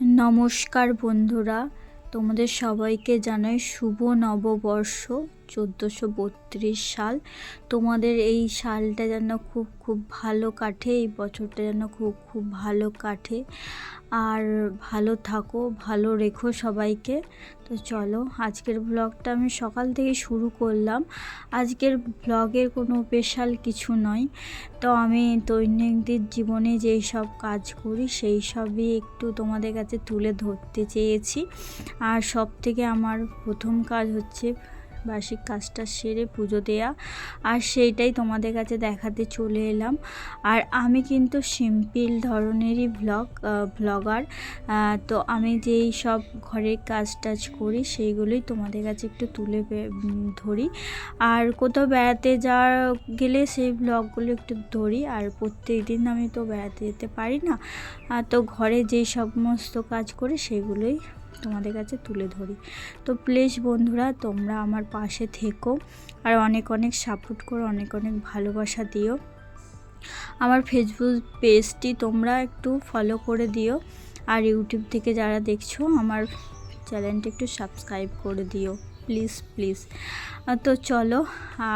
নমস্কার বন্ধুরা তোমাদের সবাইকে জানাই শুভ নববর্ষ। চোদ্দোশো বত্রিশ সাল। তোমাদের এই সালটা যেন খুব খুব ভালো কাটে, এই বছরটা যেন খুব খুব ভালো কাটে। আর ভালো থাকো, ভালো রেখো সবাইকে। তো চলো, আজকের ব্লগটা আমি সকাল থেকে শুরু করলাম। আজকের ব্লগের কোনো স্পেশাল কিছু নয়। তো আমি দৈনন্দিন জীবনে যেই সব কাজ করি, সেই সবই একটু তোমাদের কাছে তুলে ধরতে চেয়েছি। আর সব থেকে আমার প্রথম কাজ হচ্ছে বার্ষিক কাজটা সেরে পুজো দেয়া, আর সেইটাই তোমাদের কাছে দেখাতে চলে এলাম। আর আমি কিন্তু সিম্পল ধরনেরই ব্লগ ব্লগার তো আমি যেই সব ঘরের কাজ টাজ করি সেইগুলোই তোমাদের কাছে একটু তুলে ধরি। আর কোথাও বেড়াতে যাওয়া গেলে সেই ব্লগগুলো একটু ধরি, আর প্রত্যেক দিন আমি তো বেড়াতে যেতে পারি না। তো ঘরে যেই সমস্ত কাজ করি সেগুলোই তোমাদের কাছে তুলে ধরি। তো প্লিজ বন্ধুরা, তোমরা আমার পাশে থেকো আর অনেক অনেক সাপোর্ট করো, অনেক অনেক ভালোবাসা দিও। আমার ফেসবুক পেজটি তোমরা একটু ফলো করে দিও আর ইউটিউব থেকে যারা দেখছ, আমার চ্যানেলটি একটু সাবস্ক্রাইব করে দিও। Please please. তো চলো,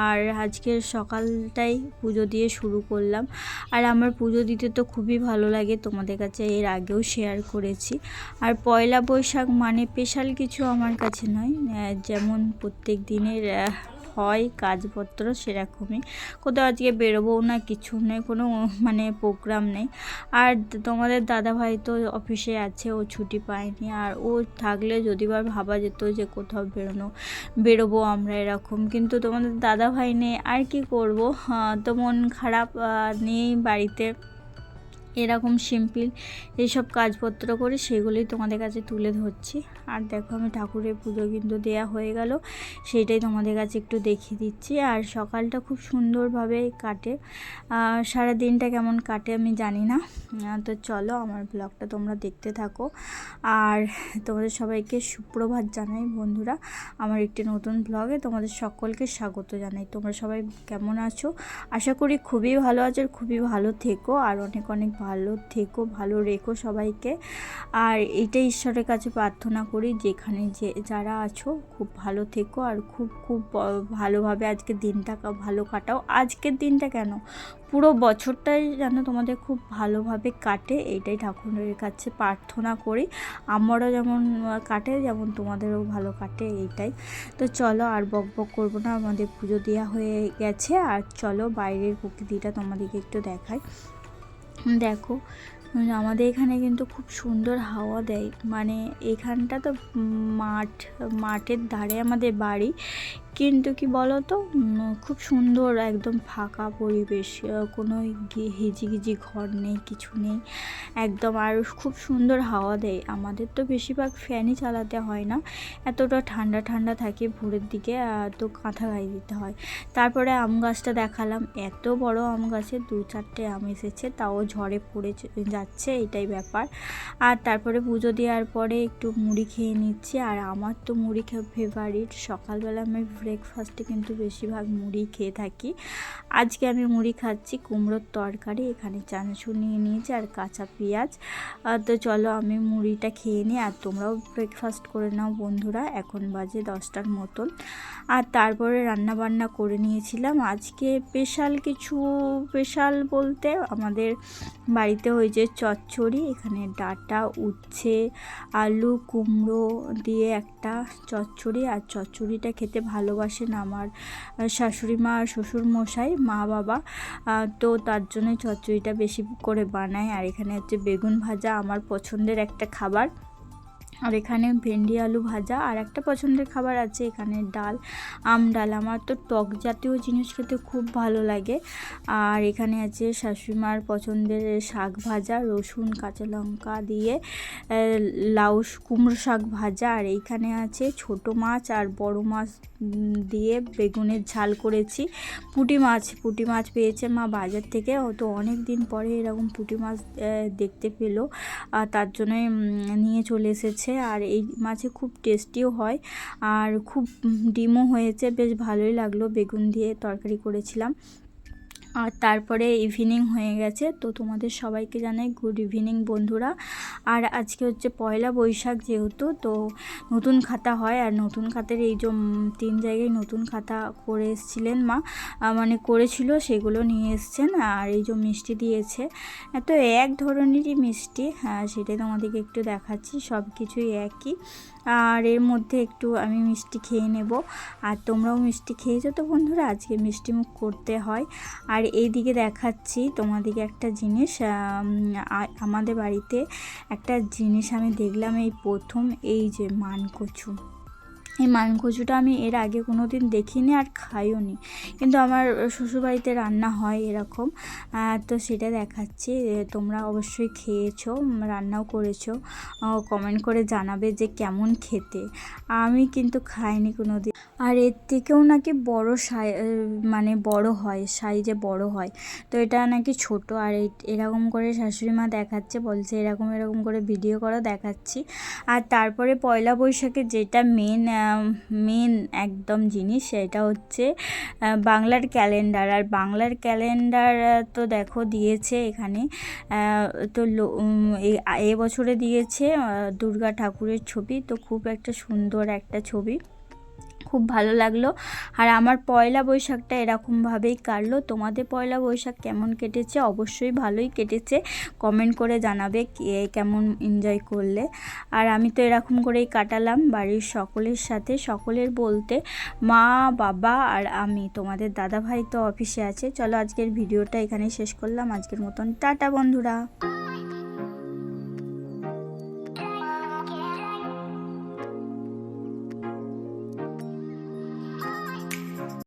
আর আজকের সকালটাই পুজো দিয়ে শুরু করলাম। আর আমার পুজো দিতে তো খুবই ভালো লাগে, তোমাদের কাছে এর আগেও শেয়ার করেছি। আর পয়লা বৈশাখ মানে স্পেশাল কিছু আমার কাছে নয় যেমন প্রত্যেক দিনের হয়, কাজপত্র সেরকমই। কোথাও আজকে বেরোবো না, কিছু নেই, কোনো মানে প্রোগ্রাম নেই। আর তোমাদের দাদা ভাই তো অফিসে আছে, ও ছুটি পায়নি। আর ও থাকলে যদি বা ভাবা যেত যে কোথাও বেরোনো, বেরোবো আমরা এরকম। কিন্তু তোমাদের দাদা ভাই নেই, আর কি করব? তো মন খারাপ নেই বাড়িতে। এরকম সিম্পল এইসব কাজপত্র করে সেগুলোই তোমাদের কাছে তুলে ধরছি। আর দেখো আমি ঠাকুরের পুজো কিন্তু দেয়া হয়ে গেল, সেইটাই তোমাদের কাছে একটু দেখিয়ে দিচ্ছি। আর সকালটা খুব সুন্দরভাবে কাটে। সারা দিনটা কেমন কাটে আমি জানি না। তো চলো আমার ব্লগটা তোমরা দেখতে থাকো। আর তোমাদের সবাইকে সুপ্রভাত জানাই বন্ধুরা। আমার একটি নতুন ব্লগে তোমাদের সকলকে স্বাগত জানাই। তোমরা সবাই কেমন আছো? আশা করি খুবই ভালো আছো, খুবই ভালো থেকো। আর অনেক অনেক ভালো থেকো, ভালো রেখো সবাইকে। আর এইটাই ঈশ্বরের কাছে প্রার্থনা করি, যেখানে যে যারা আছো, খুব ভালো থেকো আর খুব খুব ভালোভাবে আজকের দিনটা ভালো কাটাও। আজকের দিনটা কেন? পুরো বছরটাই যেন তোমাদের খুব ভালোভাবে কাটে এইটাই ঠাকুরের কাছে প্রার্থনা করি। আমারও যেমন কাটে, যেমন তোমাদেরও ভালো কাটে এইটাই তো চলো আর বক বক করব না, আমাদের পুজো দেওয়া হয়ে গেছে। আর চলো বাইরের প্রকৃতিটা তোমাদেরকে একটু দেখাই। দেখো আমাদের এখানে কিন্তু খুব সুন্দর হাওয়া দেয়। মানে এখানটা তো মাঠ, মাঠের ধারে আমাদের বাড়ি। কিন্তু কি বলো তো খুব সুন্দর একদম ফাঁকা পরিবেশ। কোনো হিজিগিজি ঘর নেই, কিছু নেই। একদম আর খুব সুন্দর হাওয়া দেয়। আমাদের তো বেশিরভাগ ফ্যানই চালাতে হয় না। এতটা ঠান্ডা ঠান্ডা থাকে ভোরের দিকে তো কাঁথা গায়ে দিতে হয়। তারপরে আম গাছটা দেখালাম। এত বড় আম গাছে দু চারটে আম এসেছে, তাও ঝড়ে পড়ে যাচ্ছে, এটাই ব্যাপার। আর তারপরে পুজো দেওয়ার পরে একটু মুড়ি খেয়ে নিচ্ছি। আর আমার তো মুড়ি ফেভারিট সকালবেলা আমি ব্রেকফাস্টে কিন্তু বেশিরভাগ মুড়ি খেয়ে থাকি। আজকে আমি মুড়ি খাচ্ছি কুমড়োর তরকারি। এখানে চানাচুর নিয়ে নিয়েছি আর কাঁচা পেঁয়াজ। তো চলো আমি মুড়িটা খেয়ে নিই। আর তোমরাও ব্রেকফাস্ট করে নাও বন্ধুরা। এখন বাজে দশটার মতন। আর তারপরে রান্না বান্না করে নিয়েছিলাম। আজকে স্পেশাল কিছু, স্পেশাল বলতে আমাদের বাড়িতে হয়েছে চচ্চড়ি, এখানে ডাটা, উচ্ছে, আলু, কুমড়ো দিয়ে একটা চচ্চড়ি। আর চচ্চড়িটা খেতে ভালোবাসেন আমার শাশুড়ি মা আর শ্বশুর মশাই, মা বাবা। তো তার জন্য চচ্চড়িটা বেশি করে বানায় আর এখানে হচ্ছে বেগুন ভাজা, আমার পছন্দের একটা খাবার। আর এখানে ভেন্ডি, আলু ভাজা আর একটা পছন্দের খাবার আছে এখানে ডাল, আম ডাল। আমার তো টক জাতীয় জিনিস খেতে খুব ভালো লাগে। আর এখানে আছে শাশুড়িমার পছন্দের শাক ভাজা, রসুন, কাঁচা লঙ্কা দিয়ে লাউ কুমড়ো শাক ভাজা। আর এইখানে আছে ছোট মাছ আর বড় মাছ দিয়ে বেগুনের ঝাল করেছি। পুঁটি মাছ পুঁটি মাছ পেয়েছে মা বাজার থেকে। তো অনেক দিন পরে এরকম পুঁটি মাছ দেখতে পেল। আর তার জন্যই নিয়ে চলে এসেছে। আর এই মাছে খুব টেস্টিও হয়। আর খুব ডিমও হয়েছে, বেশ ভালোই লাগল। বেগুন দিয়ে তরকারি করেছিলাম। আর তারপরে ইভিনিং হয়ে গেছে, তো তোমাদের সবাইকে জানাই গুড ইভিনিং বন্ধুরা। আর আজকে হচ্ছে পয়লা বৈশাখ যেহেতু, তো নতুন খাতা হয় আর নতুন খাতের এই যে তিন জায়গায় নতুন খাতা করে এসেছিলেন মা। মানে করেছিল, সেগুলো নিয়ে এসছেন আর এই যে মিষ্টি দিয়েছে। তো এক ধরনেরই মিষ্টি হ্যাঁ সেটাই তোমাদেরকে একটু দেখাচ্ছি সব কিছুই একই। আর এর মধ্যে একটু আমি মিষ্টি খেয়ে নেব। আর তোমরাও মিষ্টি খেয়েছো তো বন্ধুরা? আজকে মিষ্টি মুখ করতে হয়। আর এইদিকে দেখাচ্ছি তোমাদেরকে একটা জিনিস আমাদের বাড়িতে একটা জিনিস আমি দেখলাম এই প্রথম, এই যে মানকচু। এই মানকচুটা আমি এর আগে কোনো দিন দেখিনি আর খাইও নি কিন্তু আমার শ্বশুরবাড়িতে রান্না হয় এরকম। তো সেটা দেখাচ্ছি। তোমরা অবশ্যই খেয়েছো, রান্নাও করেছ। কমেন্ট করে জানাবে যে কেমন খেতে। আমি কিন্তু খাইনি কোনো দিন আর এর থেকেও নাকি বড় সাই মানে বড় হয়, সাইজে বড় হয়। তো এটা নাকি ছোট আর এরকম করে শাশুড়ি মা দেখাচ্ছে, বলছে এরকম এরকম করে ভিডিও করা, দেখাচ্ছি। আর তারপরে পয়লা বৈশাখে যেটা মেন মেন একদম জিনিস সেটা হচ্ছে বাংলার ক্যালেন্ডার আর বাংলার ক্যালেন্ডার তো দেখো দিয়েছে এখানে তো এ বছরে দিয়েছে দুর্গা ঠাকুরের ছবি। তো খুব একটা সুন্দর একটা ছবি। খুব ভালো লাগল। আর আমার পয়লা বৈশাখটা এরকমভাবেই কাটলো। তোমাদের পয়লা বৈশাখ কেমন কেটেছে? অবশ্যই ভালোই কেটেছে। কমেন্ট করে জানাবে কে কেমন এনজয় করলে। আর আমি তো এরকম করেই কাটালাম বাড়ির সকলের সাথে। সকলের বলতে মা, বাবা আর আমি, তোমাদের দাদা ভাই তো অফিসে আছে। চলো আজকের ভিডিওটা এখানেই শেষ করলাম। আজকের মতন টাটা বন্ধুরা।